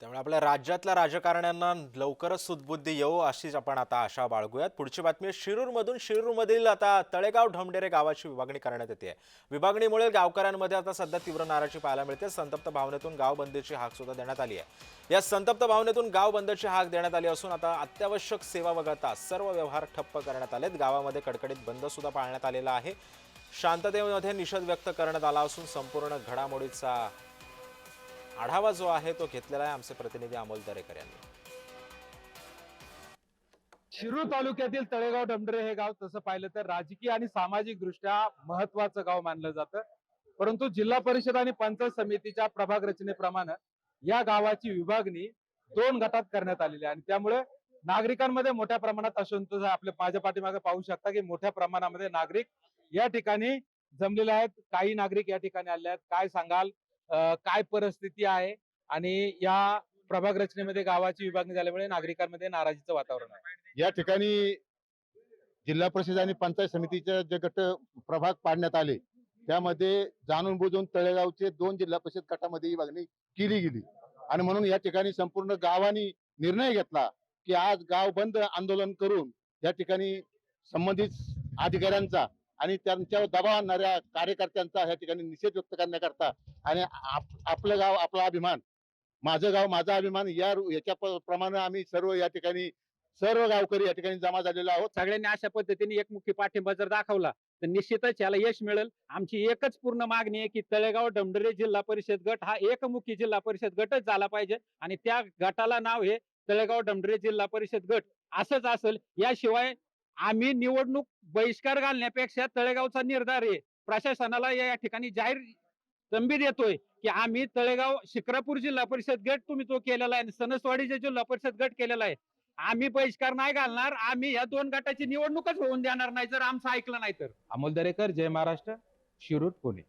त्यामुळे आपल्या राज्यातल्या राजकारण्यांना लवकरच सुदबुद्धी येऊ अशीच आपण आता आशा बाळगूयात. पुढची बातमी शिरूरमधून शिरूरमधील आता तळेगाव ढमडेरे गावाची विभागणी करण्यात येते. विभागणीमुळे गावकऱ्यांमध्ये आता सध्या तीव्र नाराजी पाहायला मिळते. संतप्त भावनेतून गाव बंदीची हाक सुद्धा देण्यात आली आहे. या संतप्त भावनेतून गाव बंदची हाक देण्यात आली असून आता अत्यावश्यक सेवा वगळता सर्व व्यवहार ठप्प करण्यात आलेत. गावामध्ये कडकडीत बंद सुद्धा पाळण्यात आलेला आहे. शांततेमध्ये निषेध व्यक्त करण्यात आला असून संपूर्ण घडामोडीचा आढावा जो आहे तो घेतलेला आहे आमचे प्रतिनिधी अमोल दरेकर यांनी. शिरूर तालुक्यातील तळेगाव डमडरे हे गाव तसं पाहिलं तर राजकीय आणि सामाजिक दृष्ट्या महत्वाचं गाव मानलं जातं. परंतु जिल्हा परिषद आणि पंचायत समितीच्या प्रभाग रचनेप्रमाणे या गावाची विभागणी दोन गटात करण्यात आलेली आहे. आणि त्यामुळे नागरिकांमध्ये मोठ्या प्रमाणात असंतोष आहे. आपल्या माझ्या पाठीमागे पाहू शकता की मोठ्या प्रमाणामध्ये नागरिक या ठिकाणी जमलेले आहेत. काही नागरिक या ठिकाणी आले आहेत. काय सांगाल? काय परिस्थिती आहे आणि या प्रभाग रचनेमध्ये गावाची विभागणी झाल्यामुळे नागरिकांमध्ये नाराजीचं वातावरण आहे. या ठिकाणी जिल्हा परिषद आणि पंचायत समितीचे जे गट प्रभाग पाडण्यात आले त्यामध्ये जाणून बुजून तळेगावचे दोन जिल्हा परिषद गटामध्ये ही मागणी केली गेली. आणि म्हणून या ठिकाणी संपूर्ण गावाने निर्णय घेतला की आज गाव बंद आंदोलन करून या ठिकाणी संबंधित अधिकाऱ्यांचा आणि त्यांच्यावर दबाव आणणाऱ्या कार्यकर्त्यांचा या ठिकाणी निषेध व्यक्त करण्याकरता आणि आप- आपलं गाव आपला अभिमान माझं गाव माझा अभिमान या याच्या प्रमाणे आम्ही सर्व या ठिकाणी सर्व गावकरी या ठिकाणी जमा झालेलो आहोत. सगळ्यांनी अशा पद्धतीने एकमुखी पाठिंबा जर दाखवला तर निश्चितच याला यश मिळेल. आमची एकच पूर्ण मागणी आहे की तळेगाव डमडरे जिल्हा परिषद गट हा एकमुखी जिल्हा परिषद गटच झाला पाहिजे आणि त्या गटाला नाव हे तळेगाव डमडरे जिल्हा परिषद गट असंच असेल. याशिवाय आम्ही निवडणूक बहिष्कार घालण्यापेक्षा तळेगावचा निर्धार आहे प्रशासनाला या ठिकाणी जाहीर तंबी देतोय की आम्ही तळेगाव शिक्रापूर जिल्हा परिषद गट तुम्ही तो केलेला आहे आणि सणसवाडीचे जिल्हा परिषद गट केलेला आहे. आम्ही बहिष्कार नाही घालणार आम्ही या दोन गटाची निवडणूकच होऊन देणार नाही जर आमचं ऐकलं नाही तर. अमोल दरेकर जय महाराष्ट्र शिरूर पुणे.